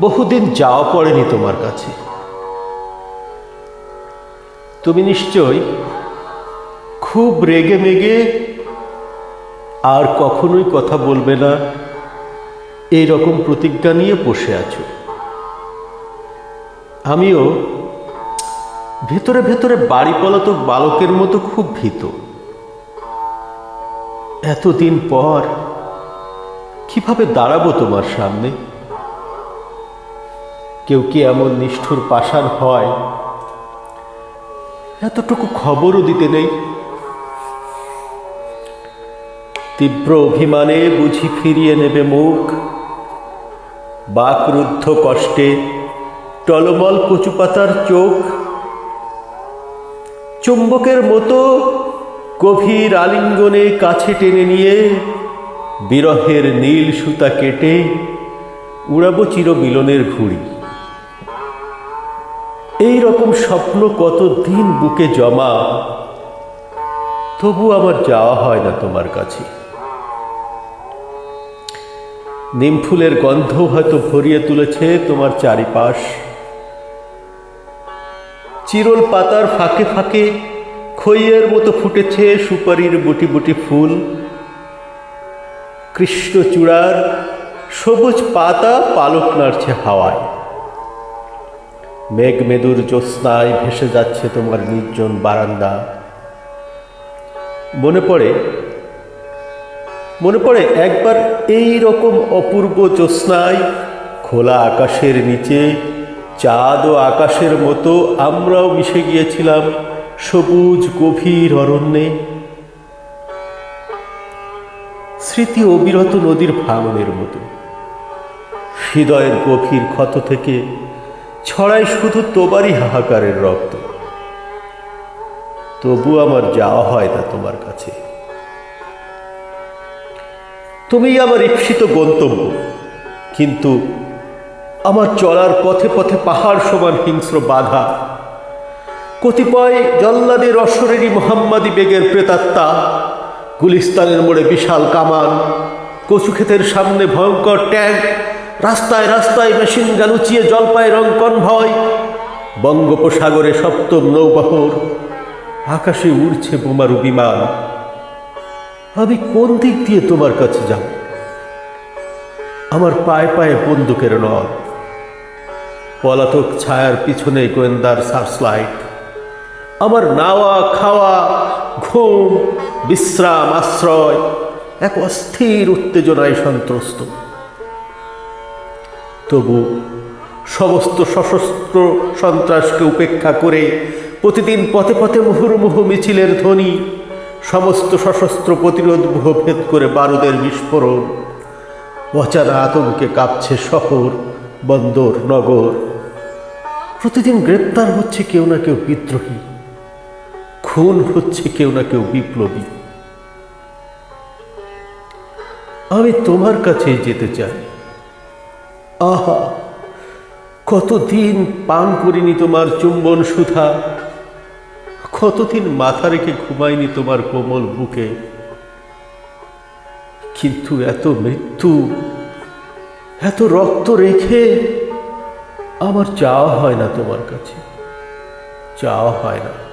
বহুদিন যাওয়া পড়েনি তোমার কাছে। তুমি নিশ্চয় খুব রেগে মেগে আর কখনোই কথা বলবে না এই রকম প্রতিজ্ঞা নিয়ে বসে আছো। আমিও ভেতরে ভেতরে বাড়ি পলাতক বালকের মতো খুব ভীত। এতদিন পর কীভাবে দাঁড়াবো তোমার সামনে? কেউ কি এমন নিষ্ঠুর পাষাণ হয়? এতটুকু খবরও দিতে নেই। তীব্র অভিমানে বুঝি ফিরিয়ে নেবে মুখ। বাকরুদ্ধ কষ্টে টলমল কচুপাতার চোখ। চুম্বকের মতো গভীর আলিঙ্গনে কাছে টেনে নিয়ে বিরহের নীল সুতা কেটে উড়াবো চির মিলনের ঘুড়ি। এই রকম স্বপ্ন কত দিন বুকে জমা? তবু আমার যাওয়া হয় না তোমার কাছে। নিমফুলের গন্ধ হয়তো ভরিয়ে তুলেছে তোমার চারিপাশ। চিরল পাতার ফাঁকে ফাঁকে খইয়ের মতো ফুটেছে সুপারির বুটি বুটি ফুল। কৃষ্ণচূড়ার সবুজ পাতা পালক নাড়ছে হাওয়ায়। মেঘমেদুর জ্যোৎস্নায় ভেসে যাচ্ছে তোমার নির্জন বারান্দা। মনে পড়ে মনে পড়ে একবার এই রকম অপূর্ব জ্যোৎস্নায় খোলা আকাশের নিচে, চাঁদ ও আকাশের মতো আমরাও মিশে গিয়েছিলাম সবুজ গভীর অরণ্যে। স্মৃতি অবিরত নদীর ভাঙনের মতো। হৃদয়ের গভীর ক্ষত থেকে ছড়ায় শুধু তোবারই হাহাকারের রক্ত। তবু আমার যাওয়া হয় না তোমার কাছে। তুমিই আমার ঈপ্সিত গন্তব্য, কিন্তু আমার চলার পথে পথে পাহাড় সমান হিংস্র বাধা। কতিপয় জল্লাদের অসরেরই মোহাম্মদী বেগের প্রেতাত্মা, গুলিস্তানের মোড়ে বিশাল কামান কচু ক্ষেতের সামনে ভয়ঙ্কর ট্যাঙ্ক রাস্তায় রাস্তায় মেশিন গালুচিয়ে জলপায় রং ভয় বঙ্গোপসাগরে সপ্তম নৌবহর, আকাশে উড়ছে বোমারু বিমান। আমি কোন দিক দিয়ে তোমার কাছে যাব? আমার পায়ে পায়ে বন্দুকের নয় পলাতক ছায়ার পিছনে গোয়েন্দার সার্চলাইট। আমার নাওয়া খাওয়া, ঘুম, বিশ্রাম, আশ্রয়, এক অস্থির উত্তেজনায় সন্ত্রস্ত। তবু সমস্ত সশস্ত্র সন্ত্রাসকে উপেক্ষা করে প্রতিদিন পথে পথে মুহুর্মুহু মিছিলের ধ্বনি, সমস্ত সশস্ত্র প্রতিরোধ ভেদ করে বারুদের বিস্ফোরণ। অচানা আতঙ্কে কাঁপছে শহর, বন্দর, নগর। প্রতিদিন গ্রেপ্তার হচ্ছে কেউ না কেউ বিদ্রোহী, খুন হচ্ছে কেউ না কেউ বিপ্লবী। আমি তোমার কাছেই যেতে চাই। আহা, কতদিন পান করিনি তোমার চুম্বন সুধা, কতদিন মাথা রেখে ঘুমাইনি তোমার কোমল বুকে। কিন্তু এত মৃত্যু, এত রক্ত রেখে আমার চাওয়া হয় না তোমার কাছে চাওয়া হয় না।